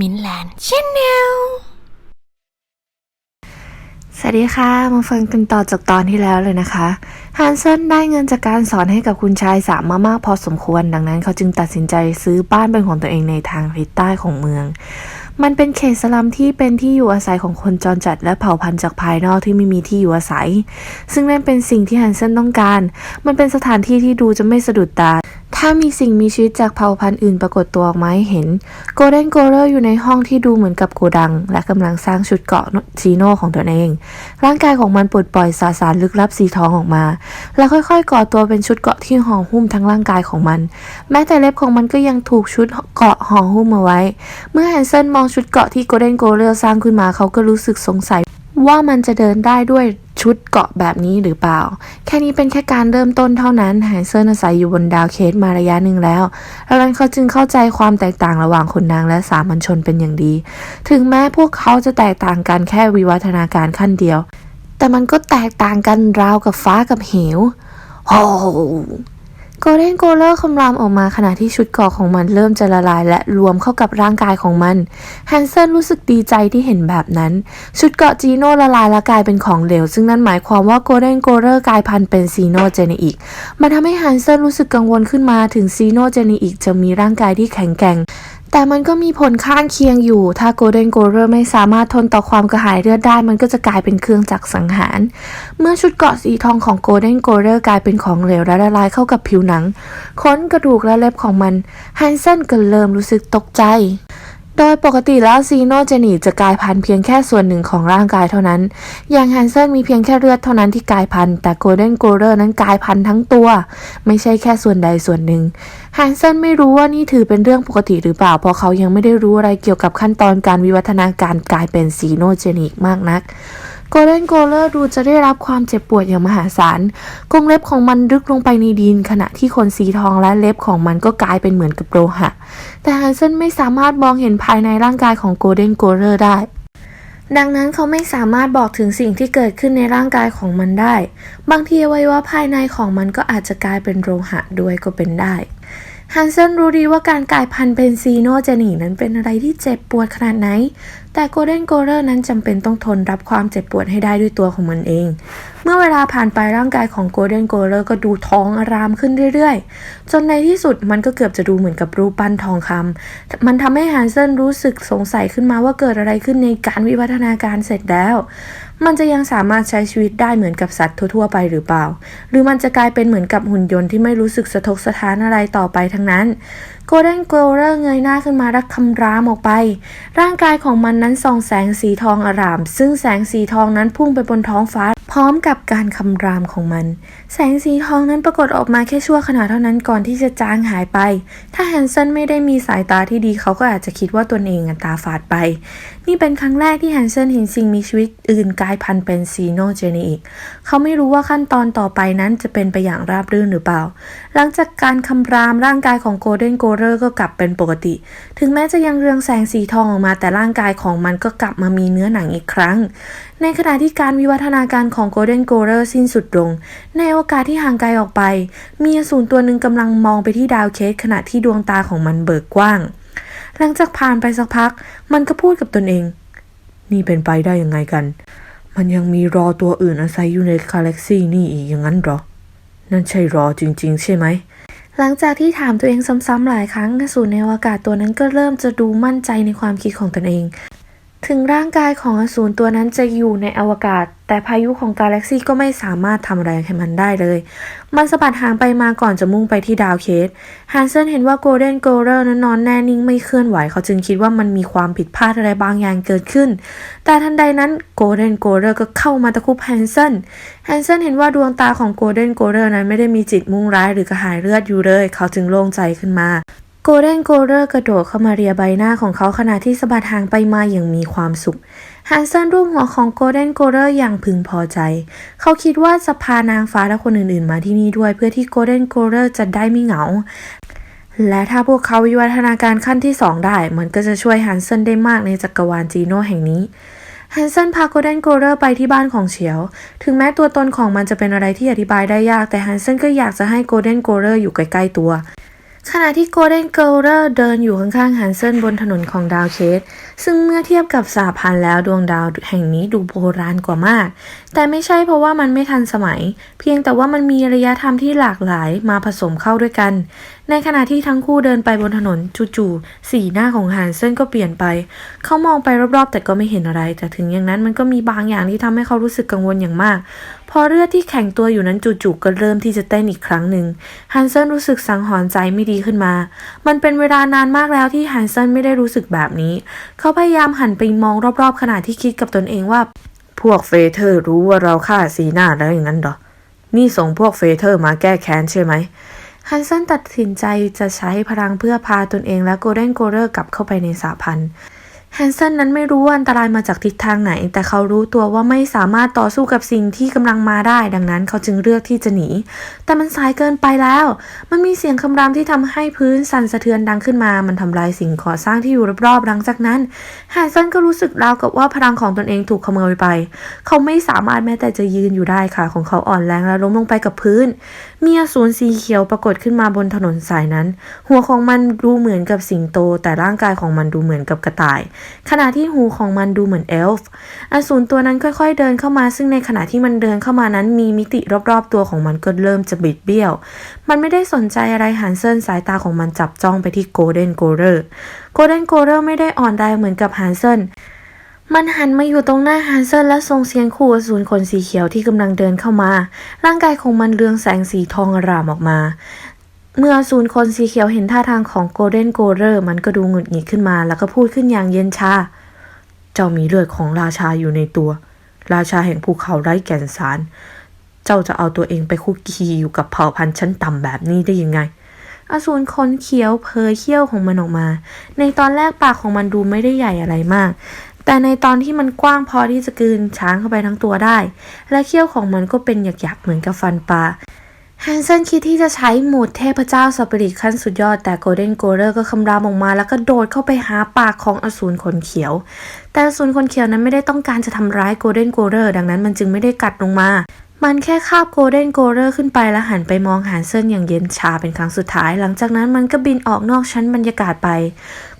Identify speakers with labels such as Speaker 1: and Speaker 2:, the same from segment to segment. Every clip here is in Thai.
Speaker 1: มินแลนด์ชแนล
Speaker 2: สวัสดีค่ะ มาฟังกันต่อจากตอนที่แล้วเลยนะคะ ฮันเซนได้เงินจากการสอนให้กับคุณชายสามมามากพอสมควร ดังนั้นเขาจึงตัดสินใจซื้อบ้านเป็นของตัวเองในทางทิศใต้ของเมือง มันเป็นเขตสลัมที่เป็นที่อยู่อาศัยของคนจรจัดและเผ่าพันธุ์จากภายนอกที่ไม่มีที่อยู่อาศัย ซึ่งนั่นเป็นสิ่งที่ฮันเซนต้องการ มันเป็นสถานที่ที่ดูจะไม่สะดุดตา ถ้ามีสิ่งมีชีวิตจากเผ่าพันธุ์อื่นปรากฏตัวออกมาให้เห็น โกลเด้นโกลเลอร์อยู่ในห้องที่ดูเหมือนกับโกดัง และกำลังสร้างชุดเกาะจีโน่ของตนเอง ร่างกายของมันปลดปล่อยสาสารลึกลับสีทองออกมา แล้วค่อยๆก่อตัวเป็นชุดเกาะที่ห่อหุ้มทั้งร่างกายของมัน แม้แต่เล็บของมันก็ยังถูกชุดเกาะห่อหุ้มเอาไว้ เมื่อแฮนเซนมองชุดเกาะที่โกลเด้นโกลเลอร์สร้างขึ้นมาเขาก็รู้สึกสงสัยว่ามันจะเดินได้ด้วย ชุดเกาะแบบนี้หรือเปล่า แค่นี้เป็นแค่การเริ่มต้นเท่านั้นไฮเซอร์อาศัยอยู่บนดาวเคสมาระยะหนึ่งแล้วดังนั้นเขาจึงเข้าใจความแตกต่างระหว่างคนนางและสามัญชนเป็นอย่างดี ถึงแม้พวกเขาจะแตกต่างกันแค่วิวัฒนาการขั้นเดียว แต่มันก็แตกต่างกันราวกับฟ้ากับเหวโอ้ โกลเด้นโกลเลอร์คำรามออกมาขณะที่ชุดเกราะของมันเริ่มจะละลาย และรวมเข้ากับร่างกายของมันแฮนเซนรู้สึกดีใจที่เห็นแบบนั้น ชุดเกราะจีโน่ละลายและกลายเป็นของเหลว ซึ่งนั่นหมายความว่าโกลเด้นโกลเลอร์กลายพันธุ์เป็นซีโนเจเนอิกมันทำให้แฮนเซนรู้สึกกังวลขึ้นมาถึงซีโนเจเนอิกจะมีร่างกายที่แข็งแกร่ง แต่มันก็มีผลข้างเคียงอยู่ ถ้าโกลเด้นโกลเ e อร์ไม่สามารถทนต่อความกระหายเลือดได้ มันก็จะกลายเป็นเครื่องจักรสังหาร เมื่อชุดเกราะสีทองของโกลเด้นโกลเ e อร์กลายเป็นของเหลวและละลายเข้ากับผิวหนังขนกระดูกและเล็บของมันแฮนเซนก็เริ่มรู้สึกตกใจ โดยปกติแล้วซีโนเจนีจะกลายพันธุ์เพียงแค่ส่วนหนึ่งของร่างกายเท่านั้น อย่างแฮนเซนมีเพียงแค่เลือดเท่านั้นที่กลายพันธุ์ แต่โกลเด้นโกลเ e อร์นั้นกลายพันธุ์ทั้งตัว ไม่ใช่แค่ส่วนใดส่วนหนึ่ง แฮนเซนไม่รู้ว่านี่ถือเป็นเรื่องปกติหรือเปล่า เพราะเขายังไม่ได้รู้อะไรเกี่ยวกับขั้นตอนการวิวัฒนาการกลายเป็นซีโนเจนิกมากนัก โกลเด้นโกลเลอร์ดูจะได้รับความเจ็บปวดอย่างมหาศาลกรงเล็บของมันลึกลงไปในดิน ขณะที่ขนสีทองและเล็บของมันก็กลายเป็นเหมือนกับโลหะ แต่ฮันเซนไม่สามารถมองเห็นภายในร่างกายของโกลเด้นโกลเลอร์ได้ ดังนั้นเขาไม่สามารถบอกถึงสิ่งที่เกิดขึ้นในร่างกายของมันได้ บางทีอวัยวะภายในของมันก็อาจจะกลายเป็นโลหะด้วยก็เป็นได้ ฮันเซนรู้ดีว่าการกลายพันธุ์เป็นซีโนเจนีนั้นเป็นอะไรที่เจ็บปวดขนาดไหน แต่โกลเด้นโกลเลอร์นั้นจำเป็นต้องทนรับความเจ็บปวดให้ได้ด้วยตัวของมันเอง เมื่อเวลาผ่านไปร่างกายของโกลเด้นโกลเลอร์ก็ดูท้องอารามขึ้นเรื่อยๆ จนในที่สุดมันก็เกือบจะดูเหมือนกับรูปปั้นทองคำมันทำให้ฮันเซนรู้สึกสงสัยขึ้นมาว่าเกิดอะไรขึ้นในการวิวัฒนาการเสร็จแล้ว มันจะยังสามารถใช้ชีวิตได้เหมือนกับสัตว์ทั่วๆ ไปหรือเปล่า หรือมันจะกลายเป็นเหมือนกับหุ่นยนต์ที่ไม่รู้สึกสะทกสะท้านอะไรต่อไปทั้งนั้น โกลเด้นโกลเลอร์เงยหน้าขึ้นมารักคำรามออกไป ร่างกายของมันนั้นส่องแสงสีทองอร่าม ซึ่งแสงสีทองนั้นพุ่งไปบนท้องฟ้า พร้อมกับการคำรามของมัน แสงสีทองนั้นปรากฏออกมาแค่ชั่วขณะเท่านั้นก่อนที่จะจางหายไป ถ้าแฮนเซนไม่ได้มีสายตาที่ดีเขาก็อาจจะคิดว่าตนเองตาฝาดไป นี่เป็นครั้งแรกที่แฮนเซนเห็นสิ่งมีชีวิตอื่นกลายพันธุ์เป็นซีโนเจเนอิก เขาไม่รู้ว่าขั้นตอนต่อไปนั้นจะเป็นไปอย่างราบรื่นหรือเปล่า หลังจากการคำรามร่างกายของโกลเด้นโกลเลอร์ก็กลับเป็นปกติ ถึงแม้จะยังเรืองแสงสีทองออกมาแต่ร่างกายของมันก็กลับมามีเนื้อหนังอีกครั้ง ในขณะที่การวิวัฒนาการของโกลเด้นโกลเลอร์สิ้นสุดลงในโอกาสที่ห่างไกลออกไป มีอสูรตัวหนึ่งกำลังมองไปที่ดาวเคสขณะที่ดวงตาของมันเบิกกว้าง หลังจากผ่านไปสักพัก มันก็พูดกับตนเอง นี่เป็นไปได้ยังไงกัน มันยังมีรอตัวอื่นอาศัยอยู่ในกาแล็กซี่นี่อีกอย่างนั้นหรอ นั่นใช่รอจริง ๆ ใช่ไหมหลังจากที่ถามตัวเองซ้ำๆหลายครั้งอสูรในอวกาศตัวนั้นก็เริ่มจะดูมั่นใจในความคิดของตนเอง ถึงร่างกายของอสูรตัวนั้นจะอยู่ในอวกาศ แต่พายุของกาแล็กซี่ก็ไม่สามารถทำอะไรให้มันได้เลย มันสะบัดหางไปมาก่อนจะมุ่งไปที่ดาวเคสฮันเซนเห็นว่าโกลเด้นโกลเลอร์นั้นนอนแน่นิ่งไม่เคลื่อนไหว เขาจึงคิดว่ามันมีความผิดพลาดอะไรบางอย่างเกิดขึ้น แต่ทันใดนั้นโกลเด้นโกลเลอร์ก็เข้ามาตะคุบแฮนเซนแฮนเซนเห็นว่าดวงตาของโกลเด้นโกลเลอร์นั้นไม่ได้มีจิตมุ่งร้ายหรือกระหายเลือดอยู่เลย เขาจึงโล่งใจขึ้นมา โกลเด้นโกลเลอร์กระโดดเข้ามาเรียใบหน้าของเขาขณะที่สะบัดหางไปมาอย่างมีความสุขฮันเซนรูปหัวของโกลเด้นโกลเลอร์อย่างพึงพอใจ เขาคิดว่าจะพานางฟ้าและคนอื่นๆ มาที่นี่ด้วยเพื่อที่โกลเด้นโกลเลอร์จะได้ไม่เหงา และถ้าพวกเขาวิวัฒนาการขั้นที่ 2 ได้ มันก็จะช่วยฮันเซนได้มากในจักรวาลจีโน่แห่งนี้ฮันเซนพาโกลเด้นโกลเลอร์ไปที่บ้านของเฉียว ถึงแม้ตัวตนของมันจะเป็นอะไรที่อธิบายได้ยาก แต่ฮันเซนก็อยากจะให้โกลเด้นโกลเลอร์อยู่ใกล้ๆตัว ขณะที่โกลเด้นเกิลเลอร์เดินอยู่ข้างๆฮันเซนบนถนนของดาวเคส ซึ่งเมื่อเทียบกับสาพันธ์แล้วดวงดาวแห่งนี้ดูโบราณกว่ามาก แต่ไม่ใช่เพราะว่ามันไม่ทันสมัย เพียงแต่ว่ามันมีระยะทางที่หลากหลายมาผสมเข้าด้วยกัน ในขณะที่ทั้งคู่เดินไปบนถนนจู่ๆสีหน้าของฮันเซนก็เปลี่ยนไป เขามองไปรอบๆ แต่ก็ไม่เห็นอะไร แต่ถึงอย่างนั้นมันก็มีบางอย่างที่ทำให้เขารู้สึกกังวลอย่างมากพอเลือดที่แข็งตัวอยู่นั้นจู่ๆก็เริ่มที่จะเต้นอีกครั้งหนึ่งฮันเซนรู้สึกสังหรณ์ใจไม่ดีขึ้นมา มันเป็นเวลานานมากแล้วที่ฮันเซนไม่ได้รู้สึกแบบนี้ เขาพยายามหันไปมองรอบๆ ขณะที่คิดกับตนเองว่า พวกเฟเธอร์รู้ว่าเราฆ่าซีน่าแล้วอย่างนั้นหรอ นี่ส่งพวกเฟเธอร์มาแก้แค้นใช่ไหมฮันเซนตัดสินใจจะใช้พลังเพื่อพาตนเองและโกลเด้นโกลเลอร์กลับเข้าไปในสาพันธ์ ฮนเซนนั้นไม่รู้ว่าอันตรายมาจากทิศทางไหน แต่เขารู้ตัวว่าไม่สามารถต่อสู้กับสิ่งที่กำลังมาได้ ดังนั้นเขาจึงเลือกที่จะหนี แต่มันสายเกินไปแล้ว มันมีเสียงคำรามที่ทำให้พื้นสั่นสะเทือนดังขึ้นมา มันทำลายสิ่งก่อสร้างที่อยู่รอบๆหลังจากนั้นแฮนเซนก็รู้สึกราวกับว่าพลังของตนเองถูกขโมยไป เขาไม่สามารถแม้แต่จะยืนอยู่ได้ค่ะ ของเขาอ่อนแรงและล้มลงไปกับพื้น มีอสูรสีเขียวปรากฏขึ้นมาบนถนนสายนั้น หัวของมันดูเหมือนกับสิงโต แต่ร่างกายของมันดูเหมือนกับกระต่ายขณะที่หูของมันดูเหมือนเอลฟ์อสูรตัวนั้นค่อยๆ เดินเข้ามา ซึ่งในขณะที่มันเดินเข้ามานั้นมีมิติรอบๆ ตัวของมันก็เริ่มจะบิดเบี้ยว มันไม่ได้สนใจอะไรฮันเซินสายตาของมันจับจ้องไปที่โกลเด้นโกลเลอร์โกลเด้นโกลเลอร์ไม่ได้อ่อนแรงเหมือนกับฮันเซินมันหันมาอยู่ตรงหน้าฮันเซนและส่งเสียงขู่อสูรขนสีเขียวที่กำลังเดินเข้ามา ร่างกายของมันเรืองแสงสีทองอร่ามออกมา เมื่ออสูรคนสีเขียวเห็นท่าทางของโกลเด้นโกลเลอร์มันก็ดูหงุดหงิดขึ้นมา แล้วก็พูดขึ้นอย่างเย็นชา เจ้ามีเลือดของราชาอยู่ในตัว ราชาแห่งภูเขาไร้แก่นสาร เจ้าจะเอาตัวเองไปคุกคีอยู่กับเผ่าพันธุ์ชั้นต่ำแบบนี้ได้ยังไง อสูรคนเขียวเผยเขี้ยวของมันออกมา ในตอนแรกปากของมันดูไม่ได้ใหญ่อะไรมาก แต่ในตอนที่มันกว้างพอที่จะกืนช้างเข้าไปทั้งตัวได้ และเขี้ยวของมันก็เป็นหยักๆเหมือนกับฟันปลา ฮนเซนคิดที่จะใช้โหมดเทพเจ้าสปิริตขั้นสุดยอด แต่โกลเด้นโกลเลอร์ก็คำรามออกมาแล้วก็โดดเข้าไปหาปากของอสูรขนเขียว แต่อสูรขนเขียวนั้นไม่ได้ต้องการจะทำร้ายโกลเด้นโกลเลอร์ดังนั้นมันจึงไม่ได้กัดลงมา มันแค่คาบโกลเด้นโกลเลอร์ขึ้นไปแล้วหันไปมองฮันเซนอย่างเย็นชาเป็นครั้งสุดท้าย หลังจากนั้นมันก็บินออกนอกชั้นบรรยากาศไป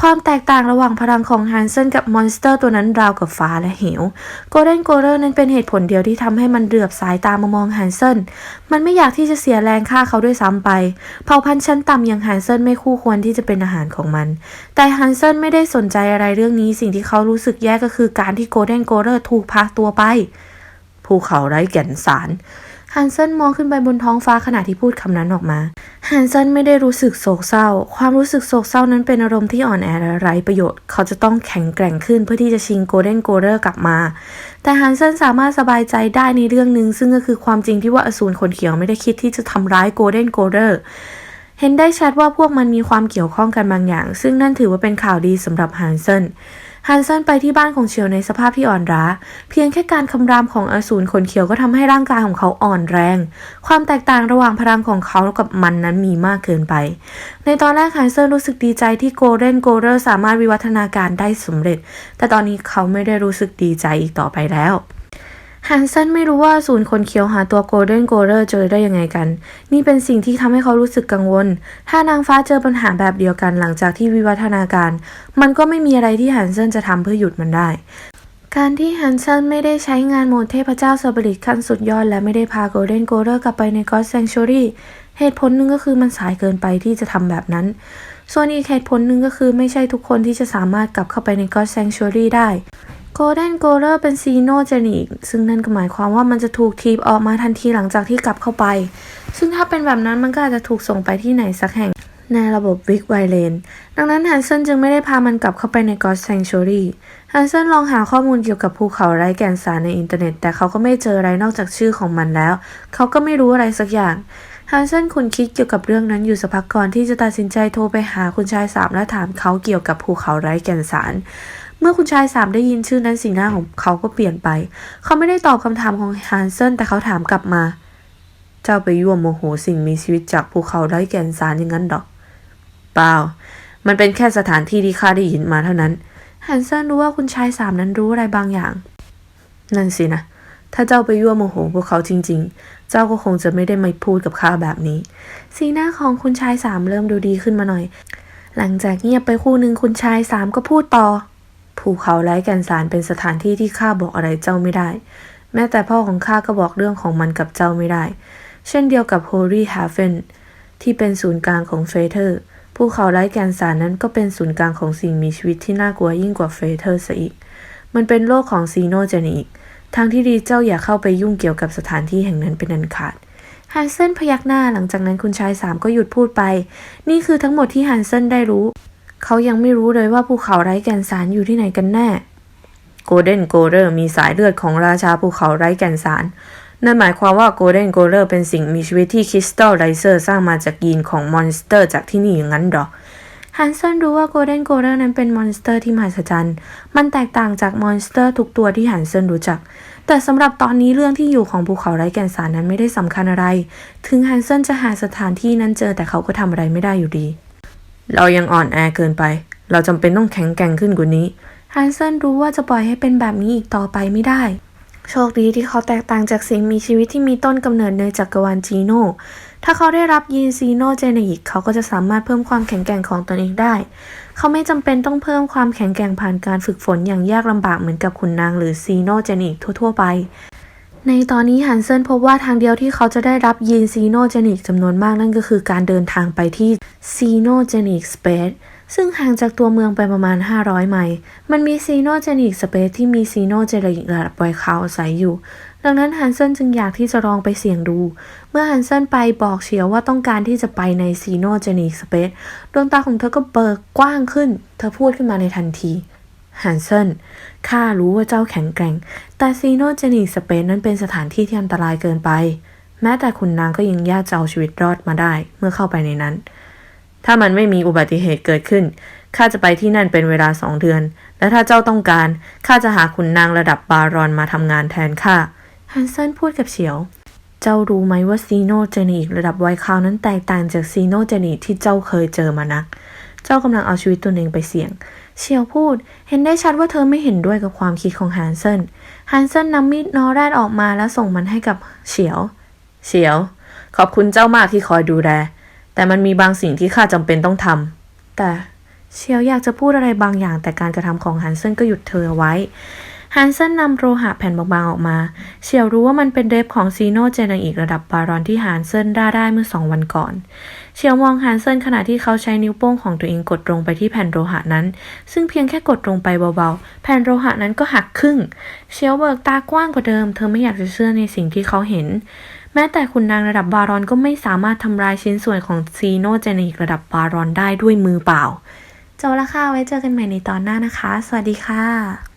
Speaker 2: ความแตกต่างระหว่างพลังของฮันเซนกับมอนสเตอร์ตัวนั้นราวกับฟ้าและเหวโกลเด้นโกลเลอร์นั้นเป็นเหตุผลเดียวที่ทำให้มันเดือบสายตามามองฮันเซนมันไม่อยากที่จะเสียแรงฆ่าเขาด้วยซ้ำไป เผ่าพันธุ์ชั้นต่ำอย่างฮันเซนไม่คู่ควรที่จะเป็นอาหารของมัน แต่ฮันเซนไม่ได้สนใจอะไรเรื่องนี้สิ่งที่เขารู้สึกแย่ก็คือการที่โกลเด้นโกลเลอร์ถูกพาตัวไป ภูเขาไร้แก่นสารฮันเซนมองขึ้นไปบนท้องฟ้าขณะที่พูดคำนั้นออกมาฮันเซนไม่ได้รู้สึกโศกเศร้า ความรู้สึกโศกเศร้านั้นเป็นอารมณ์ที่อ่อนแอและไร้ประโยชน์ เขาจะต้องแข็งแกร่งขึ้นเพื่อที่จะชิงโกลเด้นโกลเลอร์กลับมา แต่ฮันเซนสามารถสบายใจได้ในเรื่องหนึ่งซึ่งก็คือความจริงที่ว่าอสูรขนเขียวไม่ได้คิดที่จะทำร้ายโกลเด้นโกลเลอร์เห็นได้ชัดว่าพวกมันมีความเกี่ยวข้องกันบางอย่าง ซึ่งนั่นถือว่าเป็นข่าวดีสำหรับฮันเซน ฮันเซนไปที่บ้านของเฉียวในสภาพที่อ่อนร้า เพียงแค่การคำรามของอสูรขนเขียวก็ทำให้ร่างกายของเขาอ่อนแรง ความแตกต่างระหว่างพลังของเขากับมันนั้นมีมากเกินไป ในตอนแรกฮันเซนรู้สึกดีใจที่โกลเด้นโกลเรอร์สามารถวิวัฒนาการได้สำเร็จ แต่ตอนนี้เขาไม่ได้รู้สึกดีใจอีกต่อไปแล้ว ฮันเซนไม่รู้ว่าศูนย์คนเขียวหาตัวโกลเด้นโกลเลอร์เจอได้ยังไงกัน นี่เป็นสิ่งที่ทำให้เขารู้สึกกังวล ถ้านางฟ้าเจอปัญหาแบบเดียวกันหลังจากที่วิวัฒนาการ มันก็ไม่มีอะไรที่ฮันเซนจะทำเพื่อหยุดมันได้การที่ฮันเซนไม่ได้ใช้งานโมดเทพเจ้าสปิริตขั้นสุดยอด และไม่ได้พาโกลเด้นโกลเลอร์กลับไปในกอ d แซงช u รีเหตุผลหนึ่งก็คือมันสายเกินไปที่จะทำแบบนั้น ส่วนอีกเหตุผลหนึ่งก็คือไม่ใช่ทุกคนที่จะสามารถกลับเข้าไปในกอ d แซงช u รีได้ โกลเด้นโกลเลอร์เป็นซีโนเจนิกซึ่งนั่นก็หมายความว่ามันจะถูกทีบออกมาทันทีหลังจากที่กลับเข้าไป ซึ่งถ้าเป็นแบบนั้นมันก็อาจจะถูกส่งไปที่ไหนสักแห่งในระบบวิกไวเลน ดังนั้นฮันเซนจึงไม่ได้พามันกลับเข้าไปในกอ d แซงช u รีฮันเซนลองหาข้อมูลเกี่ยวกับภูเขาไร้แก่นสารในอินเทอร์เน็ต แต่เขาก็ไม่เจออะไรนอกจากชื่อของมันแล้ว เขาก็ไม่รู้อะไรสักอย่างฮันเซนคุณคิดเกี่ยวกับเรื่องนั้นอยู่สักพักก่อนที่จะตัดสินใจโทรไปหาคุณชายสามและถามเขาเกี่ยวกับภูเขาไร้แก่นสาร มื่อคุณชายสามได้ยินชื่อนั้นสีหน้าของเขาก็เปลี่ยนไป เขาไม่ได้ตอบคำถามของฮันเซนแต่เขาถามกลับมา เจ้าไปยั่วโมโหสิ่งมีชีวิตจากภูเขาไร้แก่นสารอย่างนั้นหรอเปล่า มันเป็นแค่สถานที่ที่ข้าได้ยินมาเท่านั้นฮันเซนรู้ว่าคุณชายสามนั้นรู้อะไรบางอย่าง นั่นสินะ ถ้าเจ้าไปยั่วโมโหพวกเขาจริง ๆ เจ้าก็คงจะไม่ได้มาพูดกับข้าแบบนี้ สีหน้าของคุณชายสามเริ่มดูดีขึ้นมาหน่อย หลังจากเงียบไปคู่หนึ่งคุณชายสามก็พูดต่อ ภูเขาไร้แก่นสารเป็นสถานที่ที่ข้าบอกอะไรเจ้าไม่ได้ แม้แต่พ่อของข้าก็บอกเรื่องของมันกับเจ้าไม่ได้ เช่นเดียวกับ Holy Haven ที่เป็นศูนย์กลางของเฟเธอร์ภูเขาไร้แก่นสารนั้นก็เป็นศูนย์กลางของสิ่งมีชีวิตที่น่ากลัวยิ่งกว่าเฟเธอร์ซะอีก มันเป็นโลกของซีโนเจนิกทางที่ดีเจ้าอย่าเข้าไปยุ่งเกี่ยวกับสถานที่แห่งนั้นเป็นอันขาด ฮันเซนพยักหน้าหลังจากนั้นคุณชายสามก็หยุดพูดไป นี่คือทั้งหมดที่ฮันเซนได้รู้ เขายังไม่รู้เลยว่าภูเขาไร้แก่นสารอยู่ที่ไหนกันแน่โกลเด้นโกเลอร์มีสายเลือดของราชาภูเขาไร้แก่นสาร นั่นหมายความว่าโกลเด้นโกเลอร์เป็นสิ่งมีชีวิตที่คริสตัลไ z เซอร์สร้างมาจากยีนของมอนสเตอร์จากที่นี่อย่างนั้นหรอฮันเซนรู้ว่าโกลเด้นโกเลอร์นั้นเป็นมอนสเตอร์ที่มหัศจรรย์ มันแตกต่างจากมอนสเตอร์ทุกตัวที่ฮันเซนรู้จัก แต่สำหรับตอนนี้เรื่องที่อยู่ของภูเขาไร้แก่นสารนั้นไม่ได้สำคัญอะไร ถึงฮันเซนจะหาสถานที่นั้นเจอแต่เขาก็ทำอะไรไม่ได้อยู่ดี เรายังอ่อนแอเกินไป เราจำเป็นต้องแข็งแกร่งขึ้นกว่านี้ฮันเซนรู้ว่าจะปล่อยให้เป็นแบบนี้อีกต่อไปไม่ได้ โชคดีที่เขาแตกต่างจากสิ่งมีชีวิตที่มีต้นกำเนิดในจักรวาลจีโน่ถ้าเขาได้รับยีนซีโนเจเนอิกเขาก็จะสามารถเพิ่มความแข็งแกร่งของตนเองได้ เขาไม่จำเป็นต้องเพิ่มความแข็งแกร่งผ่านการฝึกฝนอย่างยากลำบากเหมือนกับขุนนางหรือซีโนเจเนอิกทั่วๆไป ในตอนนี้ฮันเซนพบว่าทางเดียวที่เขาจะได้รับยีนซีโนเจนิกจำนวนมากนั่นก็คือการเดินทางไปที่ซีโนเจนิกสเปซซึ่งห่างจากตัวเมืองไปประมาณ 500 ไมล์ มันมีซีโนเจนิกสเปซที่มีซีโนเจนิกระดับไวคาวอาศัยอยู่ ดังนั้นฮันเซนจึงอยากที่จะลองไปเสี่ยงดู เมื่อฮันเซนไปบอกเฉียวว่าต้องการที่จะไปในซีโนเจนิกสเปซดวงตาของเธอก็เบิกกว้างขึ้น เธอพูดขึ้นมาในทันที ฮันเซนข้ารู้ว่าเจ้าแข็งแกร่ง แต่ซีโนเจนิกสเปซนั้นเป็นสถานที่ที่อันตรายเกินไป แม้แต่คุณนางก็ยังยากจะเอาชีวิตรอดมาได้เมื่อเข้าไปในนั้น ถ้ามันไม่มีอุบัติเหตุเกิดขึ้น ข้าจะไปที่นั่นเป็นเวลาสองเดือน และถ้าเจ้าต้องการ ข้าจะหาคุณนางระดับบารอนมาทำงานแทนข้า ฮันเซนพูดกับเฉียว เจ้ารู้ไหมว่าซีโนเจนิกระดับไวคาวนั้นแตกต่างจากซีโนเจนิกที่เจ้าเคยเจอมานัก เจ้ากำลังเอาชีวิตตัวเองไปเสี่ยง เชียวพูด เห็นได้ชัดว่าเธอไม่เห็นด้วยกับความคิดของฮันเซนฮันเซนนำมีดนอแรดออกมาแล้วส่งมันให้กับเฉียว เฉียว ขอบคุณเจ้ามากที่คอยดูแล แต่มันมีบางสิ่งที่ข้าจำเป็นต้องทำแต่เชียวอยากจะพูดอะไรบางอย่างแต่การกระทำของฮันเซนก็หยุดเธอไว้ ฮันเซนนำโลหะแผ่นบางๆออกมาเชียวรู้ว่ามันเป็นเดฟของซีโนเจเนอีกระดับบารอนที่ฮันเซนได้ได้เมื่อสองวันก่อนเชียวมองฮันเซนขณะที่เขาใช้นิ้วโป้งของตัวเองกดลงไปที่แผ่นโลหะนั้น ซึ่งเพียงแค่กดลงไปเบาๆ แผ่นโลหะนั้นก็หักครึ่งเชียวเบิกตากว้างกว่าเดิม เธอไม่อยากจะเชื่อในสิ่งที่เขาเห็นแม้แต่คุณนางระดับบารอนก็ไม่สามารถทำลายชิ้นส่วนของซีโนเจนอีกระดับบารอนได้ด้วยมือเปล่า เจ้าละค่ะไว้เจอกันใหม่ในตอนหน้านะคะ สวัสดีค่ะ